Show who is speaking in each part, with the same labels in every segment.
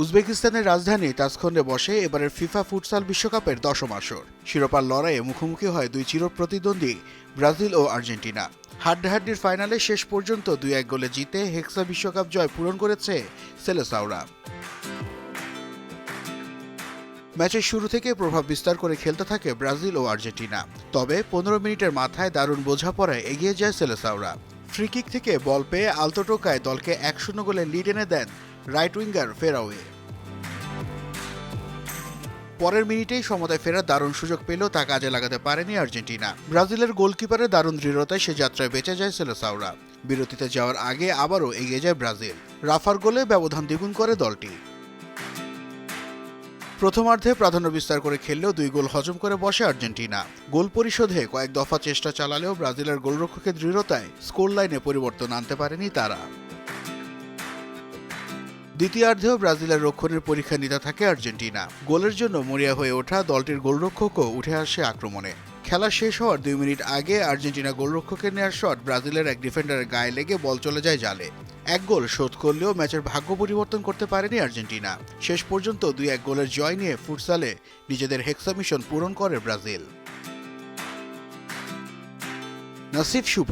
Speaker 1: উজবেকিস্তানের রাজধানী তাসখন্ডে বসে এবারের ফিফা ফুটসাল বিশ্বকাপের দশম আসর। শিরোপার লড়াইয়ে মুখোমুখি হয় দুই চিরপ্রতিদ্বন্দ্বী ব্রাজিল ও আর্জেন্টিনা। হাড্ডাহাড্ডির ফাইনালে শেষ পর্যন্ত দুই এক গোলে জিতে হেক্সা বিশ্বকাপ জয় পূরণ করেছে সেলেসাওরা। ম্যাচের শুরু থেকে প্রভাব বিস্তার করে খেলতে থাকে ব্রাজিল ও আর্জেন্টিনা। তবে পনেরো মিনিটের মাথায় দারুণ বোঝাপড়ায় এগিয়ে যায় সেলেসাওরা। ফ্রিকিক থেকে বল পেয়ে আলতো টোকায় দলকে এক শূন্য গোলে লিড এনে দেন রাইট উইঙ্গার ফেরাওয়ে পরের মিনিটেই সমতায় ফেরার দারুণ সুযোগ পেলেও তা কাজে লাগাতে পারেনি আর্জেন্টিনা। ব্রাজিলের গোলকিপারের দারুণ দৃঢ়তায় সে যাত্রায় বেঁচে যায় সেলেসাওরা। বিরতিতে যাওয়ার আগে আবারও এগিয়ে যায় ব্রাজিল। রাফার গোলে ব্যবধান দ্বিগুণ করে দলটি। প্রথমার্ধে প্রাধান্য বিস্তার করে খেললেও দুই গোল হজম করে বসে আর্জেন্টিনা। গোল পরিশোধে কয়েক দফা চেষ্টা চালালেও ব্রাজিলের গোলরক্ষকের দৃঢ়তায় স্কোর লাইনে পরিবর্তন আনতে পারেনি তারা। দ্বিতীয়ার্ধেও ব্রাজিলের রক্ষণের পরীক্ষা নিতে থাকে আর্জেন্টিনা। গোলের জন্য মরিয়া হয়ে ওঠা দলটির গোলরক্ষকও উঠে আসে আক্রমণে। খেলা শেষ হওয়ার দুই মিনিট আগে আর্জেন্টিনা গোলরক্ষকের নেওয়ার শট ব্রাজিলের এক ডিফেন্ডারের গায়ে লেগে বল চলে যায় জালে। এক গোল শোধ করলেও ম্যাচের ভাগ্য পরিবর্তন করতে পারেনি আর্জেন্টিনা। শেষ পর্যন্ত দুই এক গোলের জয় নিয়ে ফুটসালে নিজেদের হেক্সা মিশন পূরণ করে ব্রাজিল। নাসিফ শুভ,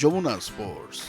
Speaker 1: যমুনা স্পোর্টস।